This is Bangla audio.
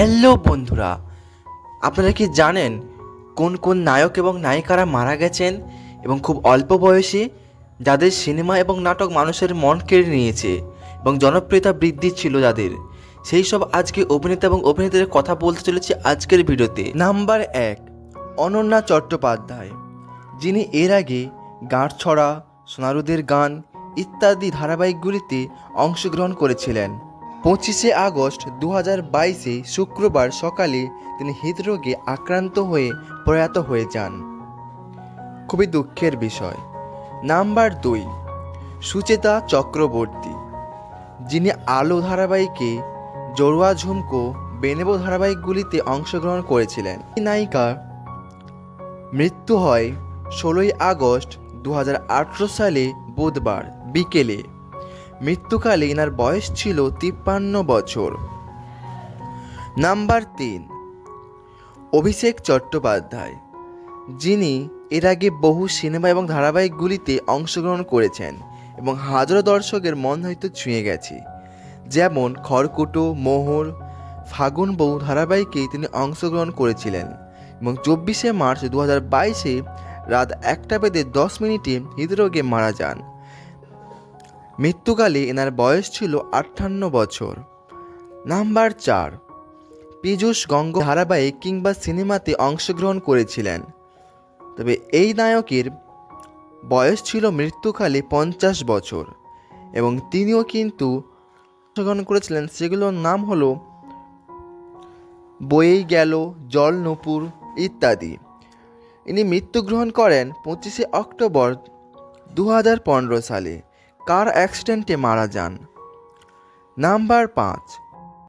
হ্যালো বন্ধুরা, আপনারা কি জানেন কোন কোন নায়ক এবং নায়িকারা মারা গেছেন এবং খুব অল্প বয়সে যাদের সিনেমা এবং নাটক মানুষের মন কেড়ে নিয়েছে এবং জনপ্রিয়তা বৃদ্ধি ছিল যাদের? সেই সব আজকে অভিনেতা এবং অভিনেতাদের কথা বলতে চলেছি আজকের ভিডিওতে। নাম্বার এক, অনন্যা চট্টোপাধ্যায়, যিনি এর আগে গাঁটছড়া, সোনারুদের গান ইত্যাদি ধারাবাহিকগুলিতে অংশগ্রহণ করেছিলেন। পঁচিশে আগস্ট দু বাইশে শুক্রবার সকালে তিনি হৃদরোগে আক্রান্ত হয়ে প্রয়াত হয়ে যান। খুবই দুঃখের বিষয়। নাম্বার দুই, সুচেতা চক্রবর্তী। যিনি আলো ধারাবাহিকে জড়ুয়া ঝুমকো বেনেবো ধারাবাহিকগুলিতে অংশগ্রহণ করেছিলেন। এই নায়িকার মৃত্যু হয় ষোলোই আগস্ট দু হাজার আঠারো সালে বুধবার বিকেলে। মৃত্যুকালে এনার বয়স ছিল তিপ্পান্ন বছর। নাম্বার তিন, অভিষেক চট্টোপাধ্যায়, যিনি এর আগে বহু সিনেমা এবং ধারাবাহিকগুলিতে অংশগ্রহণ করেছেন এবং হাজারো দর্শকের মন হয়তো ছুঁয়ে গেছে। যেমন খড়কুটো, মোহর, ফাগুন বউ ধারাবাহিকে তিনি অংশগ্রহণ করেছিলেন এবং চব্বিশে মার্চ দু হাজার বাইশে রাত একটা বেদে দশ মিনিটে হৃদরোগে মারা যান। মৃত্যুকালে এনার বয়স ছিল আটান্ন বছর। নাম্বার চার, পীযূষ গঙ্গ ধারাবাহিক কিংবা সিনেমাতে অংশগ্রহণ করেছিলেন। তবে এই নায়কের বয়স ছিল মৃত্যুকালে পঞ্চাশ বছর এবং তিনিও কিন্তু অংশগ্রহণ করেছিলেন। সেগুলোর নাম হলো বয়েই গেল, জল নপুর ইত্যাদি। ইনি মৃত্যুগ্রহণ করেন পঁচিশে অক্টোবর দু হাজার পনেরো সালে। কার অ্যাক্সিডেন্টে মারা যান? নাম্বার পাঁচ